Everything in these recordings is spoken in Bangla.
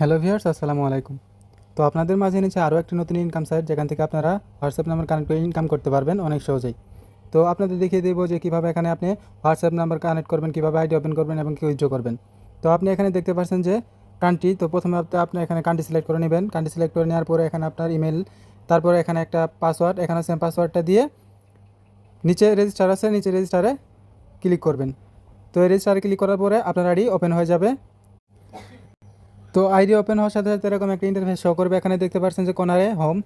হ্যালো ভিউয়ার্স, আসসালামু আলাইকুম। তো আপনাদের মাঝে এনেছে আরও একটি নতুন ইনকাম সাইট যেখান থেকে আপনারা হোয়াটসঅ্যাপ নাম্বার কানেক্ট করে ইনকাম করতে পারবেন অনেক সহজেই। তো আপনাদের দেখিয়ে দেবো যে কীভাবে এখানে আপনি হোয়াটসঅ্যাপ নাম্বার কানেক্ট করবেন, কীভাবে আইডি ওপেন করবেন এবং কী উইথড্র করবেন। তো আপনি এখানে দেখতে পাচ্ছেন যে কান্ট্রি তো প্রথমে আপনি এখানে কান্ট্রি সিলেক্ট করে নেবেন। কান্ট্রি সিলেক্ট করে নেওয়ার পরে এখানে আপনার ইমেল তারপরে এখানে একটা পাসওয়ার্ড এখানে সেম পাসওয়ার্ডটা দিয়ে নিচে রেজিস্টার আছে, নিচে রেজিস্টারে ক্লিক করবেন। তো এই রেজিস্টারে ক্লিক করার পরে আপনার আইডি ওপেন হয়ে যাবে। তো আইডি ওপেন হওয়ার সাথে সাথে এরকম একটা ইন্টারফেস শো করবে। এখানে দেখতে পাচ্ছেন যে কোনারে হোম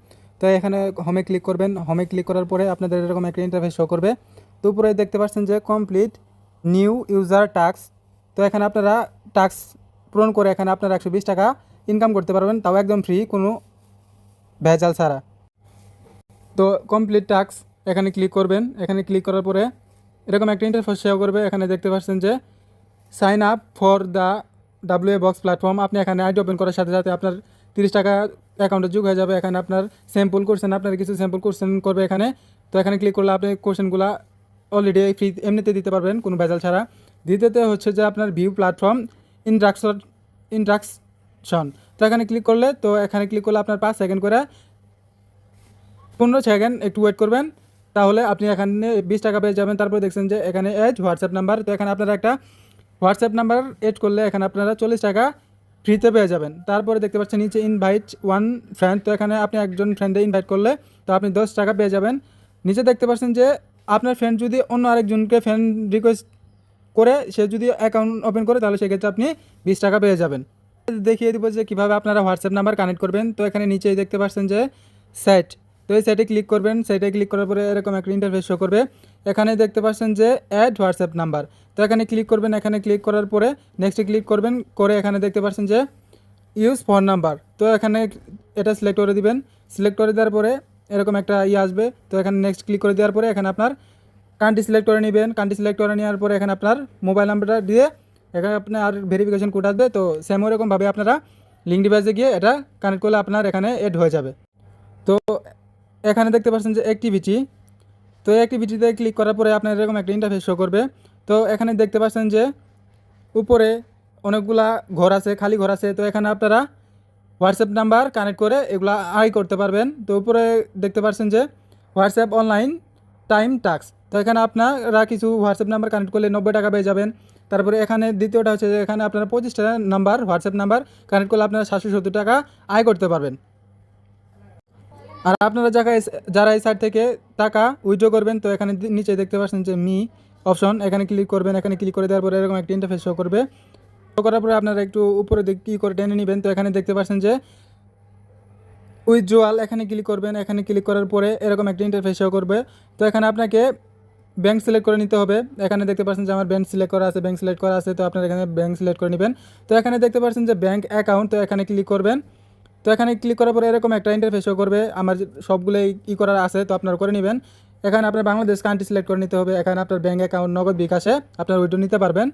তো এখানে হোমে ক্লিক করবেন। হোমে ক্লিক করার পরে আপনাদের এরকম একটা ইন্টারফেস শো করবে। তো উপরে দেখতে পাচ্ছেন যে কমপ্লিট নিউ ইউজার টাস্ক তো এখানে আপনারা টাস্ক পূরণ করে এখানে আপনারা একশো বিশ টাকা ইনকাম করতে পারবেন। তাও একদম ফ্রি কোনো ভেজাল ছাড়া। তো কমপ্লিট টাস্ক এখানে ক্লিক করবেন। এখানে ক্লিক করার পরে এরকম একটা ইন্টারফেস শো করবে। এখানে দেখতে পাচ্ছেন যে sign up for the W box platform আপনি এখানে আইডি ওপেন করার সাথে সাথে আপনার তিরিশ টাকা অ্যাকাউন্টে যোগ হয়ে যাবে। এখানে আপনার স্যাম্পল কোশ্চেন আপনার কিছু স্যাম্পল কোশ্চেন করবে এখানে। তো এখানে ক্লিক করলে আপনি কোশ্চেনগুলো অলরেডি ফ্রি এমনিতে দিতে পারবেন, কোনো ভেজাল ছাড়া। দ্বিতীয়তে হচ্ছে যে আপনার ভিউ প্ল্যাটফর্ম ইন্ট্রাকশন ইন্ট্রাকশন তো এখানে ক্লিক করলে, তো এখানে ক্লিক করলে আপনার পাঁচ সেকেন্ড করে পনেরো সেকেন্ড একটু ওয়েট করবেন। তাহলে আপনি এখানে বিশ টাকা পেয়ে যাবেন। তারপরে দেখছেন যে এখানে এজ হোয়াটসঅ্যাপ নাম্বার তো এখানে আপনারা একটা হোয়াটসঅ্যাপ নাম্বার এড করলে এখানে আপনারা চল্লিশ টাকা ফ্রিতে পেয়ে যাবেন। তারপরে দেখতে পাচ্ছেন নিচে ইনভাইট ওয়ান ফ্রেন্ড তো এখানে আপনি একজন ফ্রেন্ডে ইনভাইট করলে তো আপনি দশ টাকা পেয়ে যাবেন। নিচে দেখতে পাচ্ছেন যে আপনার ফ্রেন্ড যদি অন্য আরেকজনকে ফ্রেন্ড রিকোয়েস্ট করে, সে যদি অ্যাকাউন্ট ওপেন করে, তাহলে সেক্ষেত্রে আপনি বিশ টাকা পেয়ে যাবেন। দেখিয়ে দিব যে কীভাবে আপনারা হোয়াটসঅ্যাপ নাম্বার কানেক্ট করবেন। তো এখানে নিচেই দেখতে পাচ্ছেন যে সেট তো এই সাইটে ক্লিক করবেন। সাইটে ক্লিক করার পরে এরকম একটা ইন্টারফেস শো করবে। এখানে দেখতে পাচ্ছেন যে অ্যাড হোয়াটসঅ্যাপ নাম্বার তো এখানে ক্লিক করবেন, এখানে ক্লিক করার পরে নেক্সটে ক্লিক করবেন, করে এখানে দেখতে পাচ্ছেন যে ইউজ ফোন নাম্বার তো এখানে এটা সিলেক্ট করে দিবেন। সিলেক্ট করে দেওয়ার পরে এরকম একটা ইয়ে আসবে। তো এখানে নেক্সট ক্লিক করে দেওয়ার পরে এখানে আপনার কান্ট্রি সিলেক্ট করে নেবেন। কান্ট্রি সিলেক্ট করে নেওয়ার পরে এখানে আপনার মোবাইল নাম্বারটা দিয়ে এখানে আপনার আর ভেরিফিকেশন কোড আসবে। তো সেম ওরকমভাবে আপনারা লিঙ্ক ডিভাইসে গিয়ে এটা কানেক্ট করলে আপনার এখানে এড হয়ে যাবে। তো এখানে দেখতে পাচ্ছেন যে অ্যাক্টিভিটি তো এই অ্যাক্টিভিটিতে ক্লিক করার পরে আপনার এরকম একটা ইন্টারফেস শো করবে। তো এখানে দেখতে পাচ্ছেন যে উপরে অনেকগুলা ঘর আছে, খালি ঘর আছে। তো এখানে আপনারা হোয়াটসঅ্যাপ নাম্বার কানেক্ট করে এগুলা আই করতে পারবেন। তো উপরে দেখতে পাচ্ছেন যে হোয়াটসঅ্যাপ অনলাইন টাইম টাক্স তো এখানে আপনারা কিছু হোয়াটসঅ্যাপ নাম্বার কানেক্ট করলে নব্বই টাকা পেয়ে যাবেন। তারপরে এখানে দ্বিতীয়টা হচ্ছে যে এখানে আপনারা পঁচিশটা নাম্বার হোয়াটসঅ্যাপ নাম্বার কানেক্ট করলে আপনারা সাতশো সত্তর টাকা আয় করতে পারবেন। আর আপনারা জায়গায় যারা এই সাইট থেকে টাকা উইথড্র করবেন, তো এখানে নিচে দেখতে পাচ্ছেন যে মি অপশন এখানে ক্লিক করবেন, এখানে ক্লিক করে দেওয়ার পরে এরকম একটা ইন্টারফেস শো করবে। শো করার পরে আপনারা একটু উপরে কী করে টেনে নেবেন, তো এখানে দেখতে পাচ্ছেন যে উইথড্রোয়াল এখানে ক্লিক করবেন, এখানে ক্লিক করার পরে এরকম একটা ইন্টারফেস শো করবে। তো এখানে আপনাকে ব্যাংক সিলেক্ট করে নিতে হবে। এখানে দেখতে পাচ্ছেন যে আমার ব্যাংক সিলেক্ট করা আছে ব্যাংক সিলেক্ট করা আছে, তো আপনারা এখানে ব্যাংক সিলেক্ট করে নেবেন। তো এখানে দেখতে পাচ্ছেন যে ব্যাংক অ্যাকাউন্ট তো এখানে ক্লিক করবেন। তো এখানে ক্লিক করার পরে এরকম একটা ইন্টারফেস করবে। আমার যে সবগুলোই ই করার আছে, তো আপনারা করে নেবেন। এখানে আপনার বাংলাদেশ কান্ট্রি সিলেক্ট করে নিতে হবে। এখানে আপনার ব্যাঙ্ক অ্যাকাউন্ট নগদ বিকাশে আপনার উইড্রো নিতে পারবেন।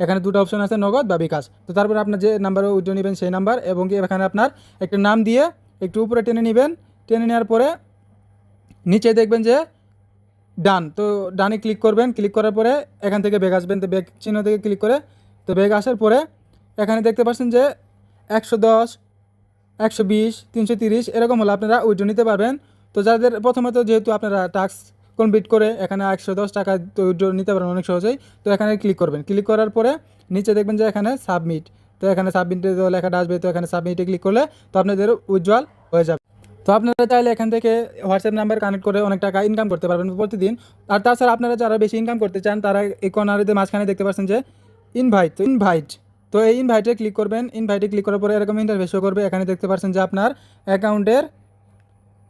এখানে দুটো অপশন আছে, নগদ বা বিকাশ। তো তারপরে আপনার যে নাম্বারে উইড্রো নেবেন সেই নাম্বার এবং এখানে আপনার একটা নাম দিয়ে একটু উপরে টেনে নেবেন। টেনে নেওয়ার পরে নিচে দেখবেন যে ডান তো ডানে ক্লিক করবেন। ক্লিক করার পরে এখান থেকে ব্যাগ আসবেন। তো ব্যাগ চিহ্ন থেকে ক্লিক করে, তো ব্যাগ আসার পরে এখানে দেখতে পাচ্ছেন যে একশো দশ একশো বিশ, তিনশো তিরিশ, এরকম হলে আপনারা উইড্রো নিতে পারবেন। তো যাদের প্রথমত যেহেতু আপনারা টাস্ক কমপ্লিট করে এখানে একশো দশ টাকা উইড্রো নিতে পারবেন অনেক সহজেই, তো এখানে ক্লিক করবেন। ক্লিক করার পরে নিচে দেখবেন যে এখানে সাবমিট। তো এখানে সাবমিটে তো লেখাটা আসবে, তো এখানে সাবমিটে ক্লিক করলে তো আপনাদের উজ্জ্বল হয়ে যাবে। তো আপনারা চাইলে এখান থেকে হোয়াটসঅ্যাপ নাম্বার কানেক্ট করে অনেক টাকা ইনকাম করতে পারবেন প্রতিদিন। আর তাছাড়া আপনারা যারা বেশি ইনকাম করতে চান, তারা এই কর্নারেতে মাঝখানে দেখতে পাচ্ছেন যে ইনভাইট ইনভাইট তো এই ইনভাইটে ক্লিক করবেন। ইনভাইটে ক্লিক করার পরে এরকম ইন্টারফেস শো করবে। এখানে দেখতে পাচ্ছেন যে আপনার অ্যাকাউন্টের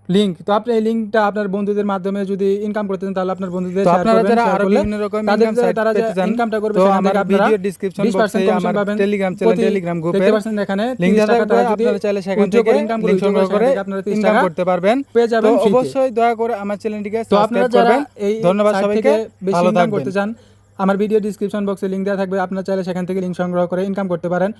লিঙ্ক তো আপনি এই লিঙ্কটা আপনার বন্ধুদের মাধ্যমে যদি ইনকাম করতে চান তাহলে আপনার বন্ধুদের আপনারা যারা আরও বিভিন্ন রকম ইনকাম সাইট তারা যে ইনকামটা করবে তো সেখান থেকে আপনারা ভিডিও ডেসক্রিপশন বক্সে আমার টেলিগ্রাম চ্যানেল টেলিগ্রাম গ্রুপে দেখতে পাচ্ছেন এখানে লিংক 30 দেওয়া টাকা যদি আপনারা চাইলে সেখান থেকে করে income করে লিংক সংগ্রহ করে করে সেখান থেকে আপনারা 30 ইনকাম টাকা করতে পারবেন। পেয়ে যাবেন অবশ্যই দয়া করে আমার চ্যানেলটিকে সাবস্ক্রাইব করবেন। এই ধন্যবাদ সবাইকে। বেশি ইনকাম করতে চান আমার ভিডিও ডিসক্রিপশন বক্সে লিঙ্ক দেওয়া থাকবে। আপনার চাইলে সেখান থেকে লিঙ্ক সংগ্রহ করে ইনকাম করতে পারেন।